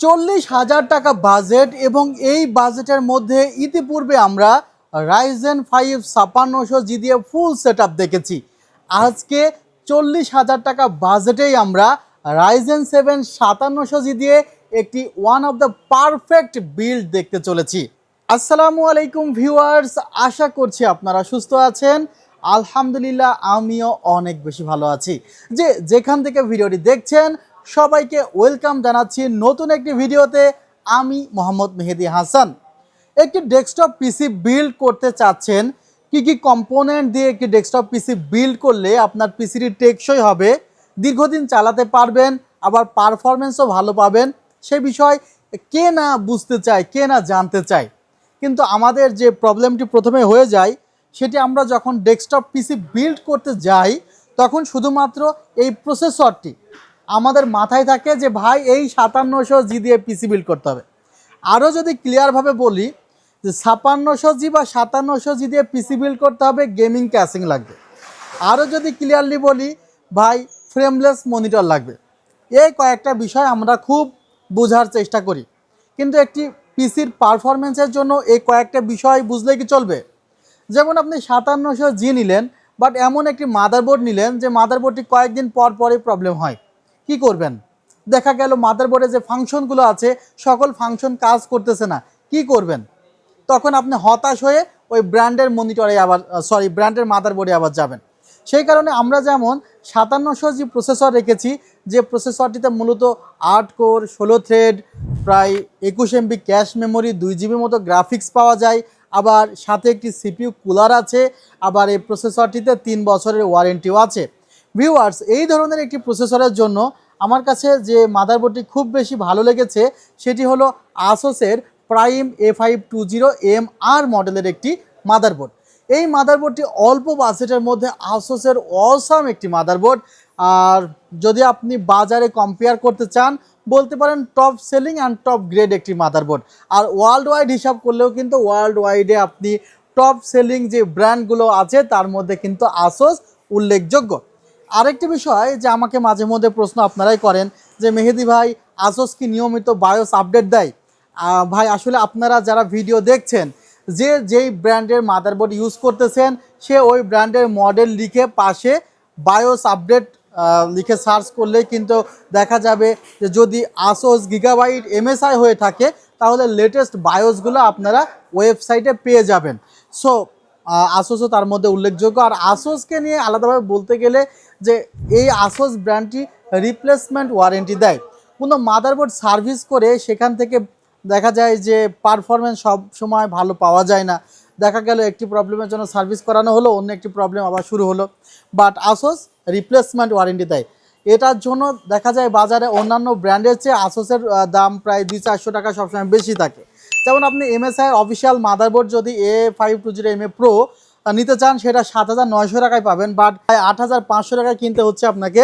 চল্লিশ হাজার টাকা বাজেট এবং এই বাজেটের মধ্যে ইতিপূর্বে আমরা রাইজেন ফাইভ ছাপান্নশো জি দিয়ে ফুল সেট দেখেছি। আজকে চল্লিশ হাজার টাকা বাজেটেই আমরা রাইজেন সেভেন সাতান্নশো জি দিয়ে একটি one of the perfect build দেখতে চলেছি। আসসালামু আলাইকুম ভিউয়ার্স আশা করছি আপনারা সুস্থ আছেন। আলহামদুলিল্লাহ, আমিও অনেক বেশি ভালো আছি। যে যেখান থেকে ভিডিওটি দেখছেন সবাইকে ওয়েলকাম জানাচ্ছি নতুন একটি ভিডিওতে। আমি মোহাম্মদ মেহেদি হাসান। একটি ডেস্কটপ পিসি বিল্ড করতে চাচ্ছেন। কি কি কম্পোনেন্ট দিয়ে একটি ডেস্কটপ পিসি বিল্ড করলে আপনার পিসিটি টেকসই হবে? দীর্ঘদিন চালাতে পারবেন, আবার পারফরমেন্সও ভালো পাবেন। সে বিষয় কে না বুঝতে চায়, কে না জানতে চায়। কিন্তু আমাদের যে প্রবলেমটি প্রথমে হয়ে যায়, সেটি আমরা যখন ডেস্কটপ পিসি বিল্ড করতে যাই, তখন শুধুমাত্র এই প্রসেসরটি আমাদের মাথায় থাকে যে ভাই, এই সাতান্নশো জি দিয়ে পিসি বিল্ড করতে হবে। আরও যদি ক্লিয়ারভাবে বলি, যে ছাপান্নশো জি বা সাতান্নশো জি দিয়ে পিসি বিল্ড করতে হবে গেমিং ক্যাসিং লাগবে। আরও যদি ক্লিয়ারলি বলি, ভাই ফ্রেমলেস মনিটর লাগবে। এই কয়েকটা বিষয় আমরা খুব বোঝার চেষ্টা করি। কিন্তু একটি পিসির পারফরমেন্সের জন্য এই কয়েকটা বিষয় বুঝলে কি চলবে? যেমন আপনি সাতান্নশো জি নিলেন বাট এমন একটি মাদারবোর্ড নিলেন, যে মাদারবোর্ডটি কয়েকদিন পর পরই প্রবলেম হয়। কি করবেন? দেখা গেল মাদারবোর্ডে যে ফাংশনগুলো আছে, সকল ফাংশন কাজ করতেছে না। কি করবেন? তখন আপনি হতাশ হয়ে ওই ব্র্যান্ডের মনিটরে আবার সরি ব্র্যান্ডের মাদারবোর্ডে আবার যাবেন। সেই কারণে আমরা যেমন সাতান্নশো জি প্রসেসর রেখেছি, যে প্রসেসরটিতে মূলত আট কোর, ষোলো থ্রেড প্রায় একুশ এমবি ক্যাশ মেমোরি দুই জিবি মতো গ্রাফিক্স পাওয়া যায়। আবার সাথে একটি সিপিইউ কুলার আছে, আবার এই প্রসেসরটিতে তিন বছরের ওয়ারেন্টিও আছে। ভিউয়ার্স এই ধরনের একটি প্রসেসরের জন্য আমার কাছে যে মাদারবোর্ডটি খুব বেশি ভালো লেগেছে, সেটি হলো আসোসের prime A five two zero M R মডেলের একটি মাদারবোর্ড এই মাদারবোর্ডটি অল্প বাজেটের মধ্যে আসোসের অসাম একটি মাদারবোর্ড আর যদি আপনি বাজারে কম্পেয়ার করতে চান, বলতে পারেন top selling and top grade একটি মাদারবোর্ড আর ওয়ার্ল্ড ওয়াইড হিসাব করলেও কিন্তু ওয়ার্ল্ড ওয়াইডে আপনি টপ সেলিং যে ব্র্যান্ডগুলো আছে, তার মধ্যে কিন্তু আসোস উল্লেখযোগ্য। আরেকটি বিষয় যে আমাকে মাঝে মধ্যে প্রশ্ন আপনারাই করেন যে মেহেদি ভাই আসোস কি নিয়মিত বায়োস আপডেট দেয়? ভাই, আসলে আপনারা যারা ভিডিও দেখছেন, যে যেই ব্র্যান্ডের মাদারবোর্ড ইউজ করতেছেন, সে ওই ব্র্যান্ডের মডেল লিখে পাশে বায়োস আপডেট লিখে সার্চ করলে কিন্তু দেখা যাবে যে যদি আসোস গিগাবাইট এমএসআই হয়ে থাকে, তাহলে লেটেস্ট বায়োসগুলো আপনারা ওয়েবসাইটে পেয়ে যাবেন। সো আসোসও তার মধ্যে উল্লেখযোগ্য। আর আসোসকে নিয়ে আলাদাভাবে বলতে গেলে যে এই আসোস ব্র্যান্ডটি রিপ্লেসমেন্ট ওয়ারেন্টি দেয়। কোনো মাদারবোর্ড সার্ভিস করে সেখান থেকে দেখা যায় যে পারফরমেন্স সব সময় ভালো পাওয়া যায় না। দেখা গেল একটি প্রবলেমের জন্য সার্ভিস করানো হলো, অন্য একটি প্রবলেম আবার শুরু হলো। বাট আসোস রিপ্লেসমেন্ট ওয়ারেন্টি দেয়। এটার জন্য দেখা যায় বাজারে অন্যান্য ব্র্যান্ডের চেয়ে আসোসের দাম প্রায় দুই চারশো টাকা সবসময় বেশি থাকে। যেমন আপনি এমএসআই অফিসিয়াল মাদারবোর্ড যদি A five two zero M A pro নিতে চান, সেটা সাত হাজার নয়শো টাকায় পাবেন বাট আট হাজার পাঁচশো টাকায় কিনতে হচ্ছে আপনাকে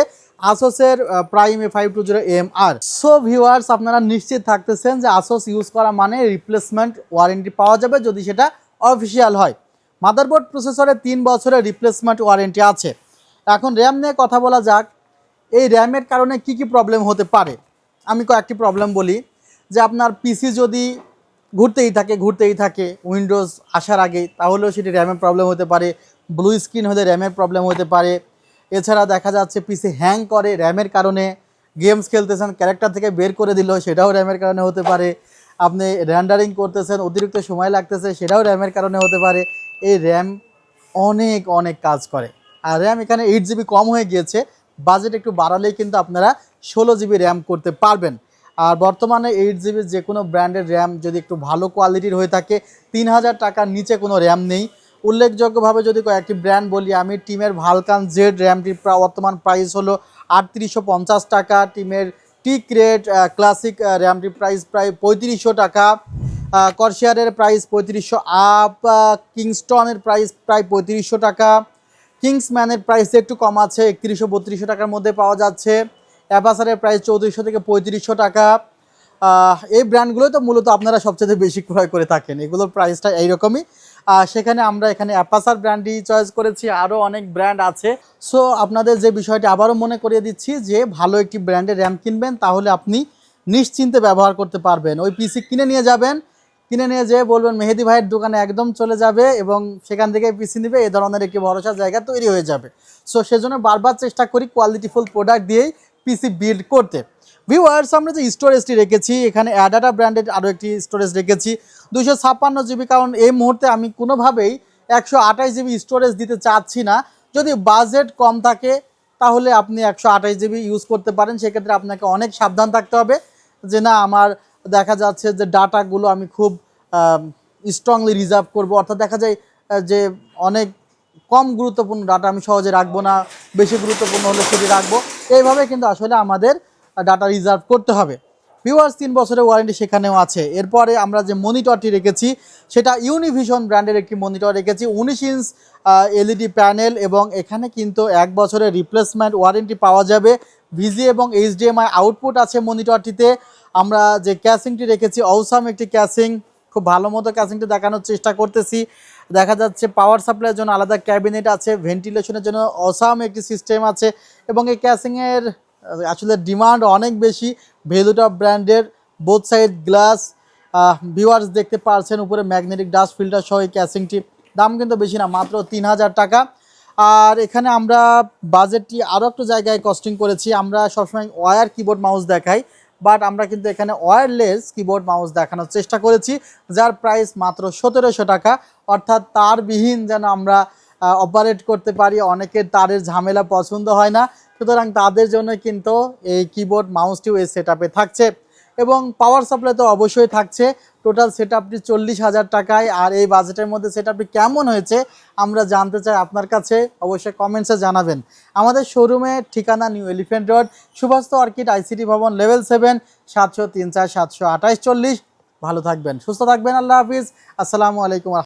আসোসের prime A five two zero M R so viewers আপনারা নিশ্চিত থাকতেছেন যে আসোস ইউজ করা মানে রিপ্লেসমেন্ট ওয়ারেন্টি পাওয়া যাবে যদি সেটা অফিসিয়াল হয়। মাদারবোর্ড প্রসেসরে তিন বছরের রিপ্লেসমেন্ট ওয়ারেন্টি আছে। এখন র্যাম নিয়ে কথা বলা যাক। এই র্যামের কারণে কি কি প্রবলেম হতে পারে? আমি কয়েকটি প্রবলেম বলি। যে আপনার পিসি যদি ঘুরতেই থাকে ঘুরতেই থাকে উইন্ডোজ আসার আগে, তাহলেও সেটি র্যামের প্রবলেম হতে পারে ব্লু স্ক্রিন হলে র্যামের প্রবলেম হতে পারে। এছাড়া দেখা যাচ্ছে পিসি হ্যাং করে র্যামের কারণে গেমস খেলতেছেন ক্যারেক্টার থেকে বের করে দিল, সেটাও র্যামের কারণে হতে পারে। আপনি র্যান্ডারিং করতেছেন, অতিরিক্ত সময় লাগতেছে, সেটাও র্যামের কারণে হতে পারে। এই র্যাম অনেক অনেক কাজ করে। আর র্যাম এখানে এইট জিবি কম হয়ে গিয়েছে বাজেট একটু বাড়ালেই কিন্তু আপনারা ষোলো জিবি র্যাম করতে পারবেন। আর বর্তমানে এইট জিবি যে কোনো ব্র্যান্ডের র্যাম যদি একটু ভালো কোয়ালিটির হয়ে থাকে তিন হাজার টাকার নিচে কোনো র্যাম নেই। উল্লেখযোগ্যভাবে যদি কয়েকটি ব্র্যান্ড বলি, আমি টিমের ভালকান জেড র্যামটির বর্তমান প্রাইস হলো আটত্রিশশো টাকা। টিমের টি ক্রেড ক্লাসিক র্যামটির প্রাইস প্রায় পঁয়ত্রিশশো টাকা। করশিয়ারের প্রাইস পঁয়ত্রিশশো আপ কিংস্টনের প্রাইস প্রায় পঁয়ত্রিশশো টাকা। কিংসম্যানের প্রাইস একটু কম আছে, একত্রিশশো বত্রিশশো টাকার মধ্যে পাওয়া যাচ্ছে। অ্যাপাসারের প্রাইস চৌত্রিশশো থেকে পঁয়ত্রিশশো টাকা। এই ব্র্যান্ডগুলো তো মূলত আপনারা সবচেয়ে বেশি ক্রয় করে থাকেন। এগুলোর প্রাইসটা এইরকমই। সেখানে আমরা এখানে অ্যাপাসার ব্র্যান্ডই চয়েস করেছি। আরও অনেক ব্র্যান্ড আছে। সো আপনাদের যে বিষয়টি আবারও মনে করিয়ে দিচ্ছি যে, ভালো একটি ব্র্যান্ডের র্যাম কিনবেন, তাহলে আপনি নিশ্চিন্তে ব্যবহার করতে পারবেন। ওই পিসি কিনে নিয়ে যাবেন। কিনে নিয়ে যেয়ে বলবেন, মেহেদি ভাইয়ের দোকানে একদম চলে যাবে এবং সেখান থেকে পিসি নেবে। এ ধরনের একটি ভরসা জায়গা তৈরি হয়ে যাবে। সো সেজন্য বারবার চেষ্টা করি কোয়ালিটিফুল প্রোডাক্ট দিয়েই পিসি বিল্ড করতে। ভিউয়ার্স আমরা যে স্টোরেজটি রেখেছি, এখানে অ্যাডাটা ব্র্যান্ডের আরও একটি স্টোরেজ রেখেছি। দুশো ছাপ্পান্ন জিবি, কারণ এই মুহূর্তে আমি কোনোভাবেই একশো আঠাশ জিবি স্টোরেজ দিতে চাচ্ছি না। যদি বাজেট কম থাকে, তাহলে আপনি একশো আঠাশ জিবি ইউজ করতে পারেন। সেক্ষেত্রে আপনাকে অনেক সাবধান থাকতে হবে যে না, আমার দেখা যাচ্ছে যে ডাটাগুলো আমি খুব স্ট্রংলি রিজার্ভ করব। অর্থাৎ দেখা যায় যে অনেক কম গুরুত্বপূর্ণ ডাটা আমি সহজে রাখব না, বেশি গুরুত্বপূর্ণ হলে সেটি রাখব। এইভাবে কিন্তু আসলে আমাদের ডাটা রিজার্ভ করতে হবে। ভিউয়ার্স তিন বছরের ওয়ারেন্টি সেখানেও আছে। এরপরে আমরা যে মনিটরটি রেখেছি, সেটা ইউনিভিশন ব্র্যান্ডের একটি মনিটর রেখেছি। উনিশ ইঞ্চ এলইডি প্যানেল এবং এখানে কিন্তু এক বছরের রিপ্লেসমেন্ট ওয়ারেন্টি পাওয়া যাবে। ভিজি এবং এইচডিএমআই আউটপুট আছে মনিটরটিতে আমরা যে ক্যাসিংটি রেখেছি অসাম একটি ক্যাসিং খুব ভালো মতো ক্যাসিংটি দেখানোর চেষ্টা করতেছি। দেখা যাচ্ছে পাওয়ার সাপ্লাইয়ের জন্য আলাদা ক্যাবিনেট আছে ভেন্টিলেশনের জন্য অসাম একটি সিস্টেম আছে এবং এই ক্যাসিংয়ের আসলে ডিমান্ড অনেক বেশি, ভেলুটা ব্র্যান্ডের বোথ সাইড গ্লাস ভিউয়ার্স দেখতে পারছেন উপরে ম্যাগনেটিক ডাস্ট ফিল্টার সহ এই ক্যাসিংটি দাম কিন্তু বেশি না, মাত্র তিন হাজার টাকা। আর এখানে আমরা বাজেটটি আরও একটু জায়গায় কস্টিং করেছি, আমরা সবসময় ওয়ার কিবোর্ড মাউস দেখাই। বাট আমরা কিন্তু এখানে ওয়্যারলেস কিবোর্ড মাউস দেখানোর চেষ্টা করেছি, যার প্রাইস মাত্র সতেরোশো টাকা। অর্থাৎ তারবিহীন যেন আমরা অপারেট করতে পারি, অনেকের তারের ঝামেলা পছন্দ হয় না। সুতরাং তাদের জন্য কিন্তু এই কিবোর্ড মাউসটিও এই সেট থাকছে। এবং পাওয়ার সাপ্লাই তো অবশ্যই থাকছে। টোটাল সেট আপটি চল্লিশ হাজার টাকায়। আর এই বাজেটের মধ্যে সেট আপটি কেমন হয়েছে, আমরা জানতে চাই আপনার কাছে। অবশ্যই কমেন্টসে জানাবেন। আমাদের শোরুমে ঠিকানা new elephant road Subhash orchid ICT ভবন লেভেল সেভেন সাতশো তিন চার, সাতশো আঠাইশ চল্লিশ। ভালো থাকবেন, সুস্থ থাকবেন, আল্লাহ হাফিজ। আসসালামু আলাইকুম।